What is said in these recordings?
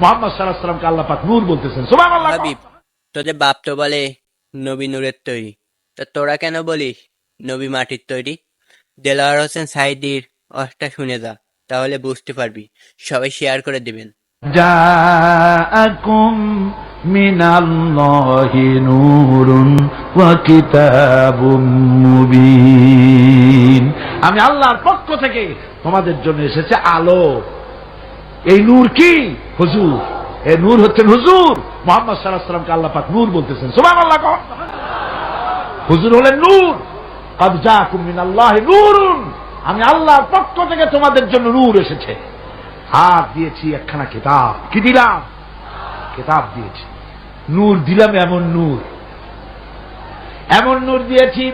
মোহাম্মদ সাল্লাহ সাল্লামকে আল্লাহ পাক নূর বলতেছেন সুবাহ আল্লাহ হাবিব তোদের বাপ তো বলে নবী নূরের তৈরি তা তোরা কেন বলিস নবী মাটির তৈরি দেলাওয়ার হোসেন সাইদির অষ্টা শুনে যা তাহলে বুঝতে পারবি সবাই শেয়ার করে দিবেন جاءكم من الله نور وكتاب مبين আমি আল্লাহর পক্ষ থেকে তোমাদের জন্য এসেছে আলো এই নূর কি? হুজুর। এই নূর হচ্ছেন হুজুর। মোহাম্মদ সাল্লাহ সাল্লামকে আল্লাহ পাক নূর বলতেছেন। সুবাহ আল্লাহ হুজুর হলেন নূর। কবজা কুমিন আল্লাহ নূরুন। আমি আল্লাহর পক্ষ থেকে তোমাদের জন্য নূর এসেছে। হাত দিয়েছি একখানা কিতাব। কি দিলাম? কিতাব দিয়েছি। নূর দিলাম এমন নূর। এমন নূর দিয়েছি।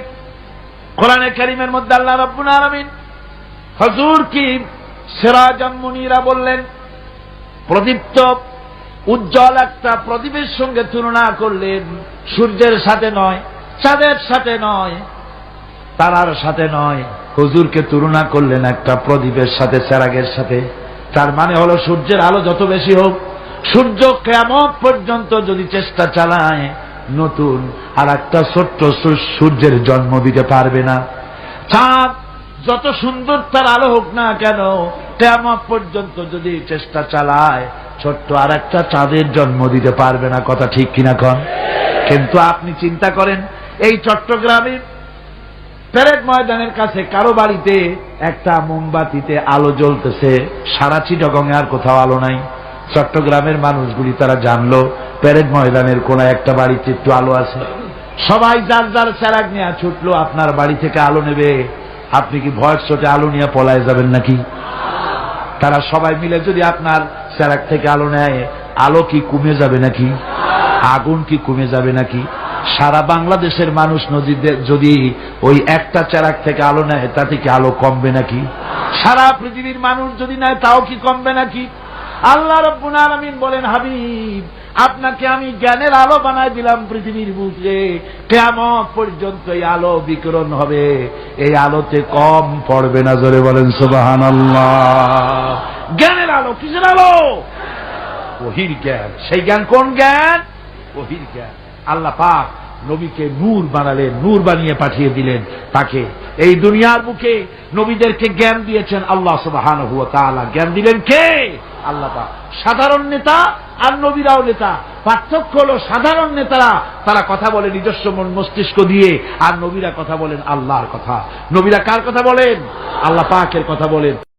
কোরআনে করিমের মধ্যে আল্লাহ রব্বুল আলমিন। হজুর কি সেরাজান মুনিরা বললেন, প্রদীপ্ত উজ্জ্বল একটা প্রদীপের সঙ্গে তুলনা করলেন, সূর্যের সাথে নয়, চাঁদের সাথে নয়, তারার সাথে নয়। হুজুরকে তুলনা করলেন একটা প্রদীপের সাথে চেরাগের সাথে। তার মানে হলো সূর্যের আলো যত বেশি হোক, সূর্য কেমন পর্যন্ত যদি চেষ্টা চালায়, নতুন আর একটা ছোট্ট সূর্যের জন্ম দিতে পারবে না। চাঁদ যত সুন্দর তার আলো হোক না কেন কেমন পর্যন্ত যদি চেষ্টা চালায়, ছোট্ট আর একটা চাঁদের জন্ম দিতে পারবে না, কথা ঠিক কিনা কন কিন্তু আপনি চিন্তা করেন, এই চট্টগ্রামে প্যারেড ময়দানের কাছে কারও বাড়িতে একটা মোমবাতিতে আলো জ্বলতেছে সারা চিটগঙে আর কোথাও আলো নাই। চট্টগ্রামের মানুষগুলি তারা জানলো প্যারেড ময়দানের কোন একটা বাড়িতে একটু আলো আছে। সবাই যার যার স্যারাক নিয়ে ছুটলো, আপনার বাড়ি থেকে আলো নেবে। আপনি কি ভয়ের চোটে আলো নিয়ে পলায় যাবেন নাকি? তারা সবাই মিলে যদি আপনার স্যারাক থেকে আলো নেয়, আলো কি কমে যাবে নাকি? আগুন কি কমে যাবে নাকি? সারা বাংলাদেশের মানুষ নদীতে যদি ওই একটা চারাক থেকে আলো নেয়, তাতে কি আলো কমবে নাকি? সারা পৃথিবীর মানুষ যদি নেয়, তাও কি কমবে নাকি? আল্লাহ রব্বুল আলামিন বলেন, হাবিব আপনাকে আমি জ্ঞানের আলো বানায় দিলাম পৃথিবীর বুকে। কেমন পর্যন্ত এই আলো বিকিরণ হবে। এই আলোতে কম পড়বে না, জোরে বলেন সুবাহান জ্ঞানের আলো, কিসের আলো? ওহির জ্ঞান। সেই জ্ঞান কোন জ্ঞান? ওহির জ্ঞান। আল্লাহ পাক নবীকে নূর বানালেন, নূর বানিয়ে পাঠিয়ে দিলেন তাকে। এই দুনিয়ার বুকে নবীদেরকে জ্ঞান দিয়েছেন আল্লাহ সুবাহান হুয়া তাআলা। জ্ঞান দিলেন কে? আল্লাহ পাক। সাধারণ নেতা আর নবীরাও নেতা। পার্থক্য হল সাধারণ নেতারা, তারা কথা বলে নিজস্ব মন মস্তিষ্ক দিয়ে, আর নবীরা কথা বলেন আল্লাহর কথা। নবীরা কার কথা বলেন? আল্লাহ পাকের কথা বলেন।